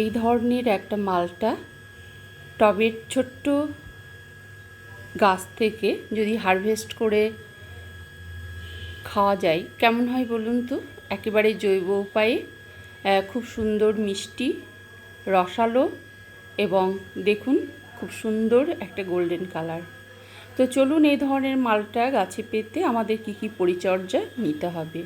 এই ধরনের একটা মালটা টবের ছোট্ট গাছ থেকে যদি হারভেস্ট করে খাওয়া যায়, কেমন হয় বলুন তো? একেবারে জৈব উপায়ে খুব সুন্দর মিষ্টি, রসালো এবং দেখুন খুব সুন্দর একটা গোল্ডেন কালার। তো চলুন এই ধরনের মালটা গাছে পেতে আমাদের কি কি পরিচর্যা নিতে হবে।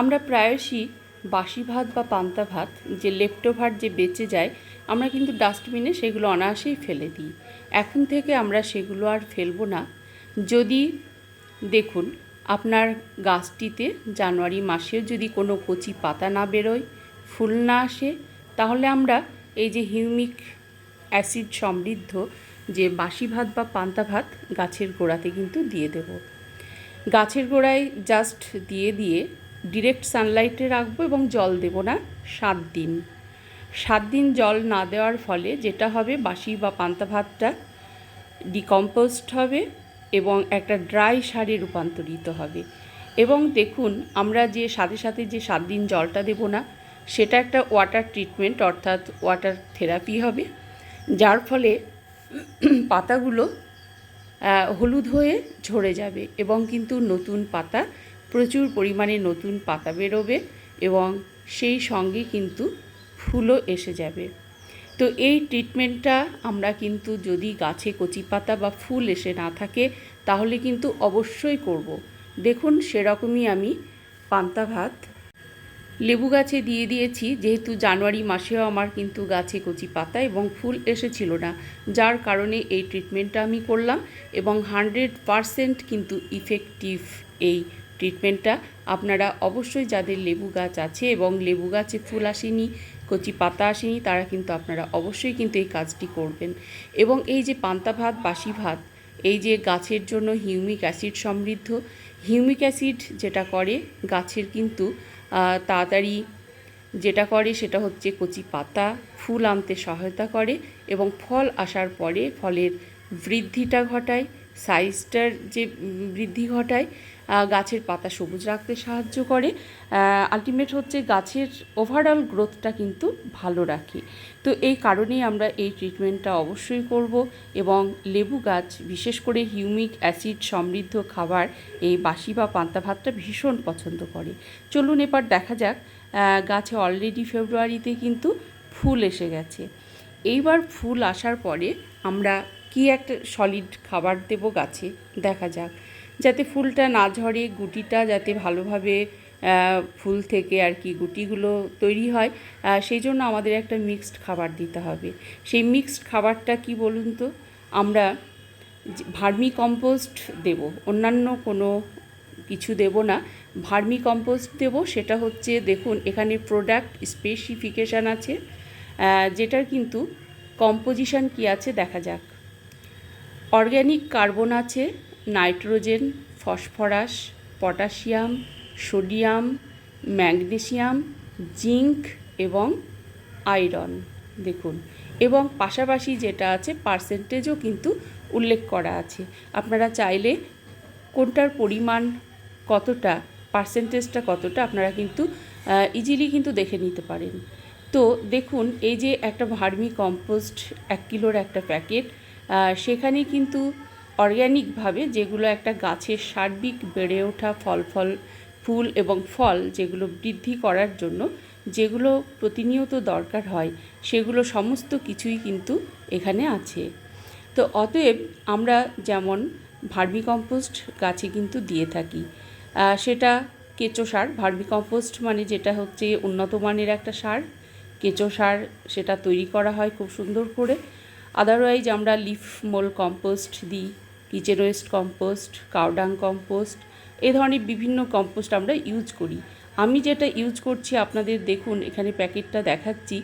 আমরা প্রায়শই বাসি ভাত বা পান্তা ভাত, যে লেফটোভার যে বেঁচে যায়, আমরা কিন্তু ডাস্টবিনে সেগুলো অনায়াসেই ফেলে দিই। এখন থেকে আমরা সেগুলো আর ফেলব না। যদি দেখুন, আপনার গাছটিতে জানুয়ারি মাসেও যদি কোনো কচি পাতা না বেরোয়, ফুল না আসে, তাহলে আমরা এই যে হিউমিক অ্যাসিড সমৃদ্ধ যে বাসি ভাত বা পান্তা ভাত গাছের গোড়াতে কিন্তু দিয়ে দেব। গাছের গোড়ায় জাস্ট দিয়ে দিয়ে ডিরেক্ট সানলাইটে রাখব এবং জল দেব না, সাত দিন। সাত দিন জল না দেওয়ার ফলে যেটা হবে, বাসি বা পান্তা ভাতটা ডিকম্পোস্ট হবে এবং একটা ড্রাই সারে রূপান্তরিত হবে। এবং দেখুন, আমরা যে সাথে সাথে যে সাত দিন জলটা দেব না, সেটা একটা ওয়াটার ট্রিটমেন্ট অর্থাৎ ওয়াটার থেরাপি হবে, যার ফলে পাতাগুলো হলুদ হয়ে ঝরে যাবে এবং কিন্তু নতুন পাতা প্রচুর পরিমাণে নতুন পাতা বেরোবে এবং সেই সঙ্গে কিন্তু ফুলও এসে যাবে তো এই ট্রিটমেন্টটা আমরা কিন্তু যদি গাছে কচি পাতা বা ফুল এসে না থাকে, তাহলে কিন্তু অবশ্যই করব। দেখুন, সেরকমই আমি পান্তা ভাত লেবু গাছে দিয়ে দিয়েছি যেহেতু জানুয়ারি মাসেও আমার কিন্তু গাছে কচি পাতা এবং ফুল এসেছিল না, যার কারণে এই ট্রিটমেন্টটা আমি করলাম এবং হান্ড্রেড পারসেন্ট কিন্তু ইফেক্টিভ এই ট্রিটমেন্টটা আপনারা অবশ্যই যাদের লেবু গাছ আছে এবং লেবু গাছে ফুল আসেনি, কচি পাতা আসেনি, তারা কিন্তু আপনারা অবশ্যই কিন্তু এই কাজটি করবেন। এবং এই যে পান্তা ভাত, বাসি ভাত, এই যে গাছের জন্য হিউমিক অ্যাসিড সমৃদ্ধ, হিউমিক অ্যাসিড যেটা করে, গাছের কিন্তু তাড়াতাড়ি যেটা করে সেটা হচ্ছে কচি পাতা, ফুল আনতে সহায়তা করে এবং ফল আসার পরে ফলের বৃদ্ধিটা ঘটায় সাইজটার যে বৃদ্ধি ঘটায় গাছের পাতা সবুজ রাখতে সাহায্য করে। আলটিমেট হচ্ছে গাছের ওভারঅল গ্রোথটা কিন্তু ভালো রাখে। তো এই কারণেই আমরা এই ট্রিটমেন্টটা অবশ্যই করব এবং লেবু গাছ, বিশেষ করে হিউমিক অ্যাসিড সমৃদ্ধ খাবার, এই বাসি বা পান্তা ভাতটা ভীষণ পছন্দ করে। চলুন এবার দেখা যাক গাছে অলরেডি ফেব্রুয়ারিতে কিন্তু ফুল এসে গেছে। এইবার ফুল আসার পরে আমরা কি একটা সলিড খাবার দেব গাছে? দেখা যাক। যাতে ফুলটা না ঝরে, গুটিটা যাতে ভালোভাবে ফুল থেকে আর কি গুটিগুলো তৈরি হয় সেই জন্য আমাদের একটা মিক্সড খাবার দিতে হবে। সেই মিক্সড খাবারটা কি বলুন তো? আমরা ভার্মি কম্পোস্ট দেব, অন্যান্য কোনো কিছু দেব না। ভার্মি কম্পোস্ট দেব, সেটা হচ্ছে দেখুন, এখানে প্রোডাক্ট স্পেসিফিকেশান আছে যেটার কিন্তু কম্পোজিশান কি আছে দেখা যাক। অর্গ্যানিক কার্বন আছে nitrogen, phosphorus, potassium, sodium, magnesium, zinc এবং আয়রন। দেখুন। এবং পাশাপাশি যেটা আছে, পার্সেন্টেজও কিন্তু উল্লেখ করা আছে। আপনারা চাইলে কোনটার পরিমাণ কতটা, পার্সেন্টেজটা কতটা, আপনারা কিন্তু ইজিলি কিন্তু দেখে নিতে পারেন। তো দেখুন, এই যে একটা ভার্মি কম্পোস্ট এক কিলোর একটা প্যাকেট সেখানে কিন্তু অর্গ্যানিকভাবে যেগুলো একটা গাছের সার্বিক বেড়ে ওঠা ফল ফল, ফুল এবং ফল যেগুলো বৃদ্ধি করার জন্য যেগুলো প্রতিনিয়ত দরকার হয়, সেগুলো সমস্ত কিছুই কিন্তু এখানে আছে। তো অতএব আমরা যেমন ভার্মি কম্পোস্ট গাছে কিন্তু দিয়ে থাকি সেটা কেঁচো সার ভার্মি কম্পোস্ট মানে যেটা হচ্ছে উন্নত মানের একটা সার, কেঁচো সার সেটা তৈরি করা হয় খুব সুন্দর করে। আদারওয়াইজ আমরা লিফ মোল কম্পোস্ট দিই। Kitchen waste compost cow dung compost, এ ধরনের বিভিন্ন কম্পোস্ট আমরা ইউজ করি। আমি যেটা ইউজ করছি, আপনাদের দেখুন, এখানে প্যাকেটটা দেখাচ্ছি।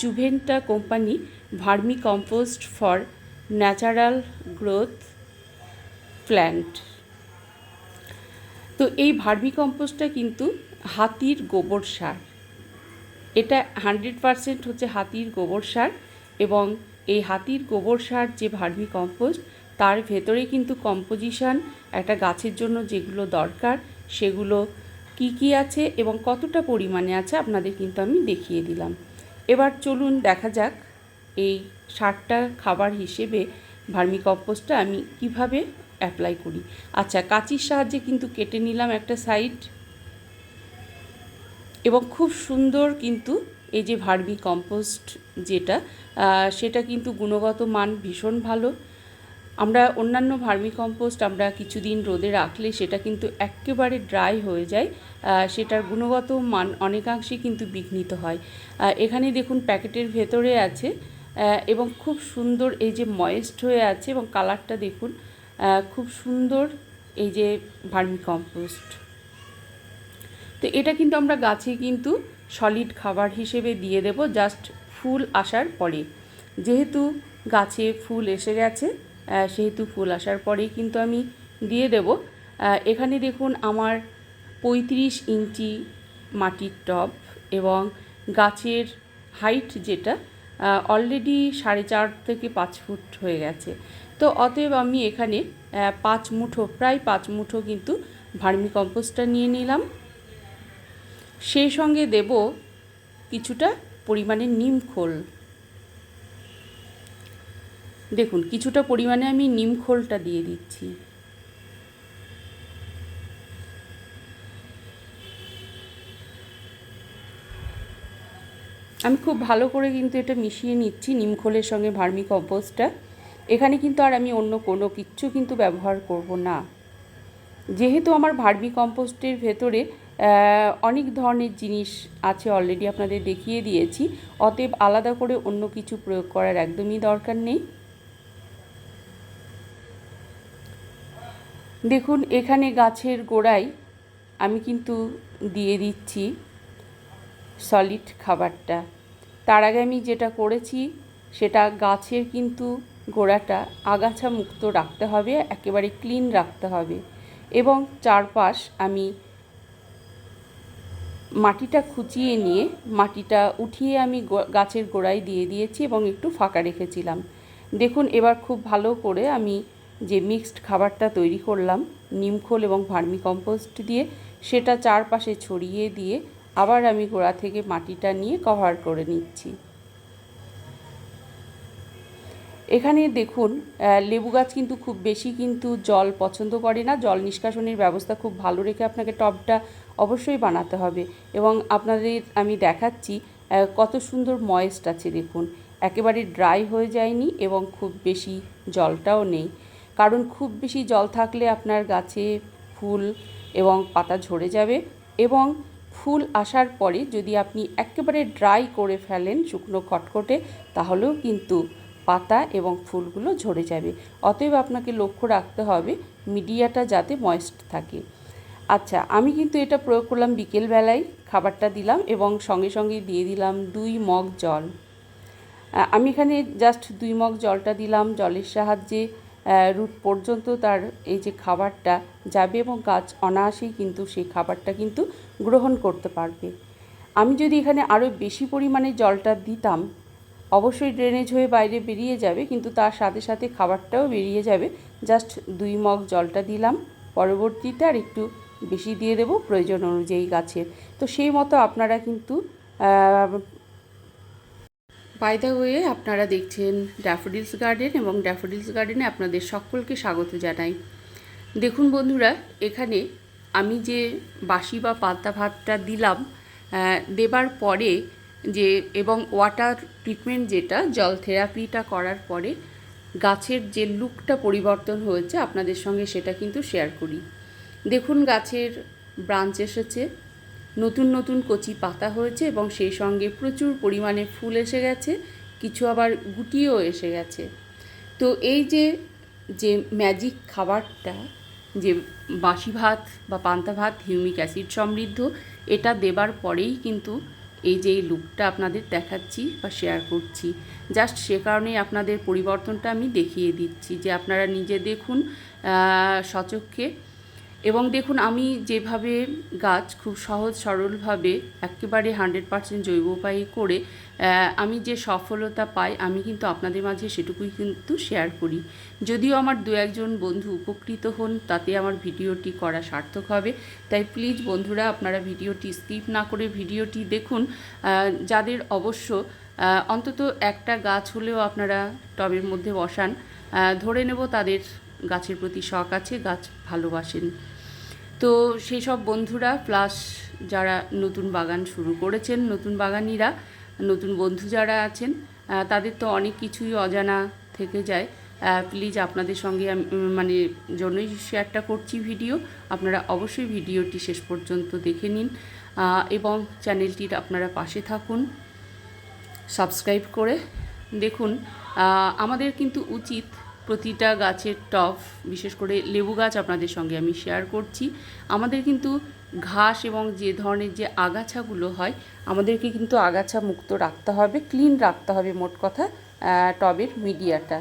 Juventa company vermi compost for natural growth plant. তো এই ভার্মি কম্পোস্টটা কিন্তু হাতির গোবর সার। এটা হান্ড্রেড পারসেন্ট হচ্ছে হাতির গোবর সার এবং এই হাতির গোবর সার যে ভার্মি কম্পোস্ট তার ভেতরে কিন্তু কম্পোজিশান একটা গাছের জন্য যেগুলো দরকার, সেগুলো কি কি আছে এবং কতটা পরিমাণে আছে আপনাদের কিন্তু আমি দেখিয়ে দিলাম। এবার চলুন দেখা যাক এই সারটা খাবার হিসেবে ভার্মি কম্পোস্টটা আমি কীভাবে অ্যাপ্লাই করি। আচ্ছা কাঁচির সাহায্যে কিন্তু কেটে নিলাম একটা সাইড এবং খুব সুন্দর কিন্তু এই যে ভার্মি কম্পোস্ট যেটা সেটা কিন্তু গুণগত মান ভীষণ ভালো। আমরা অন্যান্য ভার্মি কম্পোস্ট আমরা কিছুদিন রোদে রাখলে সেটা কিন্তু একেবারে ড্রাই হয়ে যায় সেটার গুণগত মান অনেকাংশেই কিন্তু বিঘ্নিত হয়। এখানে দেখুন প্যাকেটের ভেতরে আছে এবং খুব সুন্দর এই যে ময়েস্ট হয়ে আছে এবং কালারটা দেখুন খুব সুন্দর এই যে ভার্মি কম্পোস্ট তো এটা কিন্তু আমরা গাছে কিন্তু সলিড খাবার হিসেবে দিয়ে দেব জাস্ট ফুল আসার পরে। যেহেতু গাছে ফুল এসে গেছে সেহেতু ফুল আসার পরেই কিন্তু আমি দিয়ে দেব। এখানে দেখুন আমার পঁয়ত্রিশ ইঞ্চি মাটির টব এবং গাছের হাইট যেটা অলরেডি সাড়ে চার থেকে পাঁচ ফুট হয়ে গেছে। তো অতএব আমি এখানে পাঁচ মুঠো, প্রায় পাঁচ মুঠো কিন্তু ভার্মি কম্পোস্টটা নিয়ে নিলাম। সেই সঙ্গে দেব কিছুটা পরিমাণে নিম খোল। দেখুন, কিছুটা পরিমাণে আমি নিম খোলটা দিয়ে দিচ্ছি। আমি খুব ভালো করে কিন্তু এটা মিশিয়ে নিচ্ছি নিমখোলের সঙ্গে ভার্মি কম্পোস্টটা। এখানে কিন্তু আর আমি অন্য কোনো কিচ্ছু কিন্তু ব্যবহার করব না। যেহেতু আমার ভার্মি কম্পোস্টের ভেতরে অনেক ধরনের জিনিস আছে অলরেডি আপনাদের দেখিয়ে দিয়েছি, অতএব আলাদা করে অন্য কিছু প্রয়োগ করার একদমই দরকার নেই। দেখুন, এখানে গাছের গোড়ায় আমি কিন্তু দিয়ে দিচ্ছি সলিড খাবারটা। তার আগে আমি যেটা করেছি, সেটা গাছের কিন্তু গোড়াটা আগাছা মুক্ত রাখতে হবে, একেবারে ক্লিন রাখতে হবে এবং চারপাশ আমি মাটিটা খুঁচিয়ে নিয়ে, মাটিটা উঠিয়ে আমি গাছের গোড়ায় দিয়ে দিয়েছি এবং একটু ফাঁকা রেখেছিলাম। দেখুন, এবার খুব ভালো করে আমি যে মিক্সড খাবারটা তৈরি করলাম নিমখোল এবং ভার্মি কম্পোস্ট দিয়ে, সেটা চারপাশে ছড়িয়ে দিয়ে আবার আমি গোড়া থেকে মাটিটা নিয়ে কভার করে নিচ্ছি। এখানে দেখুন লেবু গাছ কিন্তু খুব বেশি কিন্তু জল পছন্দ করে না। জল নিষ্কাশনের ব্যবস্থা খুব ভালো রেখে আপনাকে টবটা অবশ্যই বানাতে হবে এবং আপনাদের আমি দেখাচ্ছি কত সুন্দর ময়েস্ট আছে দেখুন। একেবারে ড্রাই হয়ে যায়নি এবং খুব বেশি জলটাও নেই। কারণ খুব বেশি জল থাকলে আপনার গাছে ফুল এবং পাতা ঝরে যাবে এবং ফুল আসার পরে যদি আপনি একেবারে ড্রাই করে ফেলেন শুকনো খটখটে, তাহলেও কিন্তু পাতা এবং ফুলগুলো ঝরে যাবে। অতএব আপনাকে লক্ষ্য রাখতে হবে, মিডিয়াটা যাতে ময়েস্ট থাকে। আচ্ছা আমি কিন্তু এটা প্রয়োগ করলাম বিকেলবেলায়, খাবারটা দিলাম এবং সঙ্গে সঙ্গে দিয়ে দিলাম দুই মগ জল। আমি এখানে জাস্ট দুই মগ জলটা দিলাম, জলের সাহায্যে রুট পর্যন্ত তার এই যে খাবারটা যাবে এবং গাছ অনায়াসেই কিন্তু সেই খাবারটা কিন্তু গ্রহণ করতে পারবে। আমি যদি এখানে আরও বেশি পরিমাণে জলটা দিতাম, অবশ্যই ড্রেনেজ হয়ে বাইরে বেরিয়ে যাবে, কিন্তু তার সাথে সাথে খাবারটাও বেরিয়ে যাবে। জাস্ট দুই মগ জলটা দিলাম, পরবর্তীতে আর একটু বেশি দিয়ে দেব প্রয়োজন অনুযায়ী গাছের। তো সেই মতো আপনারা কিন্তু বাই দ্য ওয়ে আপনারা দেখছেন ড্যাফোডিলস গার্ডেন এবং ড্যাফোডিলস গার্ডেনে আপনাদের সকলকে স্বাগত জানাই। দেখুন বন্ধুরা, এখানে আমি যে বাসি বা পান্তা ভাতটা দিলাম দেবার পরে যে এবং ওয়াটার ট্রিটমেন্ট যেটা, জল থেরাপিটা করার পরে গাছের যে লুকটা পরিবর্তন হয়েছে, আপনাদের সঙ্গে সেটা কিন্তু শেয়ার করি। দেখুন গাছের ব্রাঞ্চ এসেছে। নতুন নতুন কচি পাতা হয়েছে এবং সেই সঙ্গে প্রচুর পরিমাণে ফুল এসে গেছে, কিছু আবার গুটিও এসে গেছে। তো এই যে যে ম্যাজিক খাবারটা, যে বাসি ভাত বা পান্তা ভাত, হিউমিক অ্যাসিড সমৃদ্ধ, এটা দেবার পরেই কিন্তু এই যে এই লুকটা আপনাদের দেখাচ্ছি বা শেয়ার করছি। জাস্ট সে কারণেই আপনাদের পরিবর্তনটা আমি দেখিয়ে দিচ্ছি যে আপনারা নিজে দেখুন সচক্ষে এবং দেখুন, আমি যেভাবে গাছ খুব সহজ সরলভাবে একেবারে হান্ড্রেড পার্সেন্ট জৈব উপায়ে করে আমি যে সফলতা পাই, আমি কিন্তু আপনাদের মাঝে সেটুকুই কিন্তু শেয়ার করি। যদিও আমার দু একজন বন্ধু উপকৃত হন, তাতে আমার ভিডিওটি করা সার্থক হবে। তাই প্লিজ বন্ধুরা, আপনারা ভিডিওটি স্কিপ না করে ভিডিওটি দেখুন। যাদের অবশ্য অন্তত একটা গাছ হলেও আপনারা টবের মধ্যে বসান ধরে নেব তাদের গাছের প্রতি শখ আছে, গাছ ভালোবাসেন। তো সেই সব বন্ধুরা প্লাস যারা নতুন বাগান শুরু করেছেন, নতুন বাগানিরা, নতুন বন্ধু যারা আছেন তাদের তো অনেক কিছুই অজানা থেকে যায়। প্লিজ আপনাদের সঙ্গে মানে জন্যই শেয়ারটা করছি ভিডিও আপনারা অবশ্যই ভিডিওটি শেষ পর্যন্ত দেখে নিন। এবং চ্যানেলটির আপনারা পাশে থাকুন। সাবস্ক্রাইব করে দেখুন। আমাদের কিন্তু উচিত প্রতিটা গাছের টব, বিশেষ করে লেবু গাছ আপনাদের সঙ্গে আমি শেয়ার করছি। আমাদের কিন্তু ঘাস এবং যে ধরনের যে আগাছাগুলো হয়, আমাদেরকে কিন্তু আগাছা মুক্ত রাখতে হবে ক্লিন রাখতে হবে মোট কথা টবের মিডিয়াটা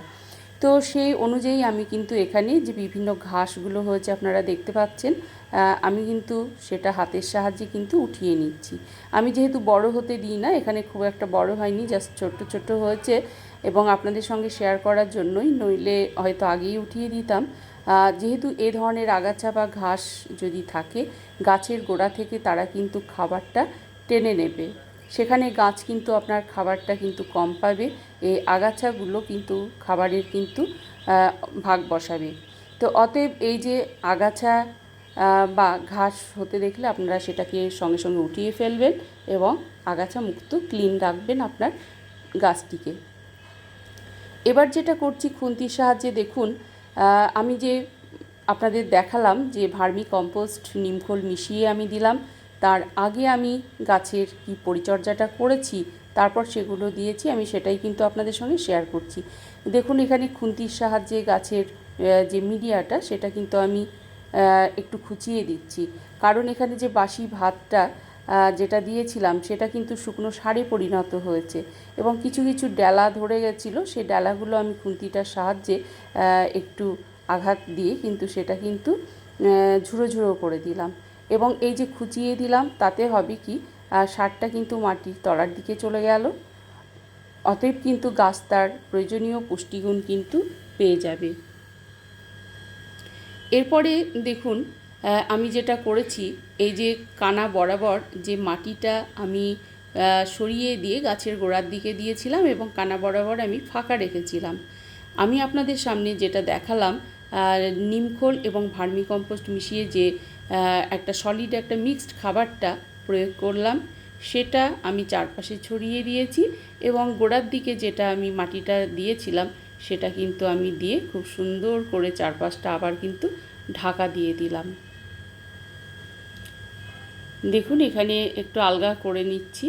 তো সেই অনুযায়ী আমি কিন্তু এখানে যে বিভিন্ন ঘাসগুলো হয়েছে আপনারা দেখতে পাচ্ছেন আমি কিন্তু সেটা হাতের সাহায্যে কিন্তু উঠিয়ে নিচ্ছি। আমি যেহেতু বড় হতে দিই না, এখানে খুব একটা বড় হয়নি জাস্ট ছোট্ট ছোট্ট হয়েছে। এবং আপনাদের সঙ্গে শেয়ার করার জন্যই, নইলে হয়তো আগেই উঠিয়ে দিতাম। যেহেতু এ ধরনের আগাছা বা ঘাস যদি থাকে, গাছের গোড়া থেকে তারা কিন্তু খাবারটা টেনে নেবে। সেখানে গাছ কিন্তু আপনার খাবারটা কিন্তু কম পাবে এই আগাছাগুলো কিন্তু খাবারের কিন্তু ভাগ বসাবে। তো অতএব এই যে আগাছা বা ঘাস হতে দেখলে আপনারা সেটাকে সঙ্গে সঙ্গে উঠিয়ে ফেলবেন এবং আগাছা মুক্ত ক্লিন রাখবেন আপনার গাছটিকে। এবার যেটা করছি খুন্তির সাহায্যে দেখুন আমি যে আপনাদের দেখালাম যে ভার্মি কম্পোস্ট নিমখোল মিশিয়ে আমি দিলাম, তার আগে আমি গাছের কি পরিচর্যাটা করেছি, তারপর সেগুলো দিয়েছি, আমি সেটাই কিন্তু আপনাদের সঙ্গে শেয়ার করছি। দেখুন, এখানে খুন্তির সাহায্যে গাছের যে মিডিয়াটা, সেটা কিন্তু আমি একটু খুঁচিয়ে দিচ্ছি। কারণ এখানে যে বাসি ভাতটা যেটা দিয়েছিলাম, সেটা কিন্তু শুকনো সারে পরিণত হয়েছে। এবং কিছু কিছু ডালা ধরে গেছিল, সেই ডালাগুলো আমি খুন্তিটার সাহায্যে একটু আঘাত দিয়ে কিন্তু সেটা কিন্তু ঝুড়ো ঝুড়ো করে দিলাম। এবং এই যে খুঁচিয়ে দিলাম, তাতে হবে কি সারটা কিন্তু মাটির তলার দিকে চলে গেল। অতএব কিন্তু গাছ তার প্রয়োজনীয় পুষ্টিগুণ কিন্তু পেয়ে যাবে। এরপরে দেখুন আমি যেটা করেছি, এই যে কানা বরাবর যে মাটিটা আমি সরিয়ে দিয়ে গাছের গোড়ার দিকে দিয়েছিলাম এবং কানা বরাবর আমি ফাঁকা রেখেছিলাম। আমি আপনাদের সামনে যেটা দেখালাম নিমখোল এবং ভার্মি কম্পোস্ট মিশিয়ে যে একটা সলিড একটা মিক্সড খাবারটা প্রয়োগ করলাম, সেটা আমি চারপাশে ছড়িয়ে দিয়েছি এবং গোড়ার দিকে যেটা আমি মাটিটা দিয়েছিলাম, সেটা কিন্তু আমি দিয়ে খুব সুন্দর করে চারপাশটা আবার কিন্তু ঢাকা দিয়ে দিলাম। দেখুন, এখানে একটু আলগা করে নিচ্ছি।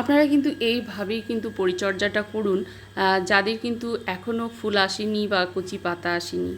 আপনারা কিন্তু এইভাবেই কিন্তু পরিচর্যাটা করুন। যাদের কিন্তু এখনও ফুল আসেনি বা কচি পাতা আসেনি।